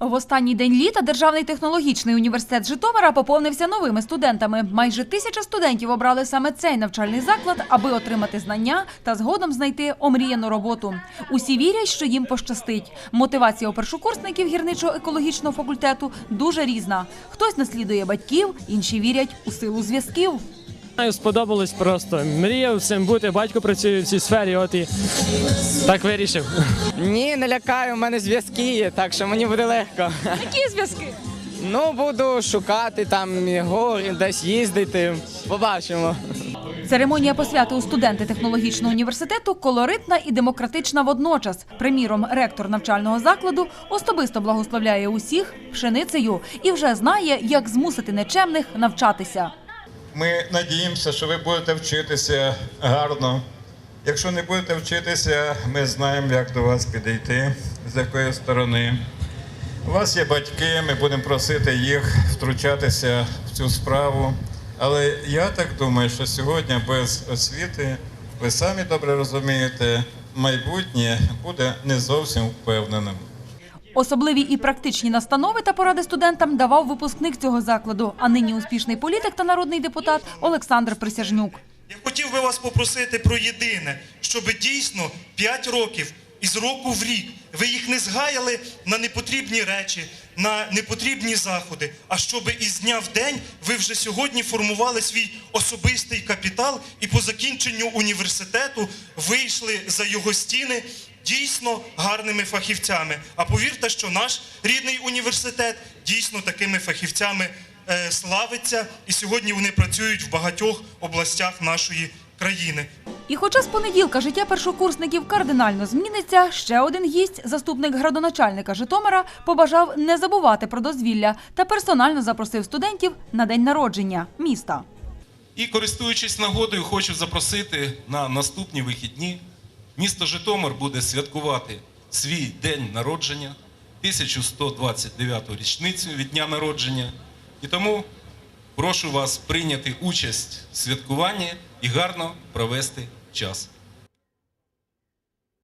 В останній день літа Державний технологічний університет Житомира поповнився новими студентами. Майже тисяча студентів обрали саме цей навчальний заклад, аби отримати знання та згодом знайти омріяну роботу. Усі вірять, що їм пощастить. Мотивація у першокурсників гірничо-екологічного факультету дуже різна. Хтось наслідує батьків, інші вірять у силу зв'язків. Знаю, сподобалось просто. Мріяв цим бути, батько працює в цій сфері, от і так вирішив. Ні, не лякаю, у мене зв'язки є, так що мені буде легко. Які зв'язки? Ну, буду шукати там його, десь їздити. Побачимо. Церемонія посвяти у студенти технологічного університету колоритна і демократична водночас. Приміром, ректор навчального закладу особисто благословляє усіх пшеницею і вже знає, як змусити нечемних навчатися. Ми надіємося, що ви будете вчитися гарно. Якщо не будете вчитися, ми знаємо, як до вас підійти, з якої сторони. У вас є батьки, ми будемо просити їх втручатися в цю справу. Але я так думаю, що сьогодні без освіти, ви самі добре розумієте, майбутнє буде не зовсім впевненим. Особливі і практичні настанови та поради студентам давав випускник цього закладу, а нині успішний політик та народний депутат Олександр Присяжнюк. Я хотів би вас попросити про єдине, щоб дійсно 5 років із року в рік ви їх не згаяли на непотрібні речі, на непотрібні заходи, а щоб із дня в день ви вже сьогодні формували свій особистий капітал і по закінченню університету вийшли за його стіни дійсно гарними фахівцями. А повірте, що наш рідний університет дійсно такими фахівцями е, славиться, і сьогодні вони працюють в багатьох областях нашої країни. І хоча з понеділка життя першокурсників кардинально зміниться, ще один гість, заступник градоначальника Житомира, побажав не забувати про дозвілля та персонально запросив студентів на день народження міста. І користуючись нагодою, хочу запросити на наступні вихідні. Місто Житомир буде святкувати свій день народження, 1129 річницю від дня народження. І тому прошу вас прийняти участь в святкуванні і гарно провести час.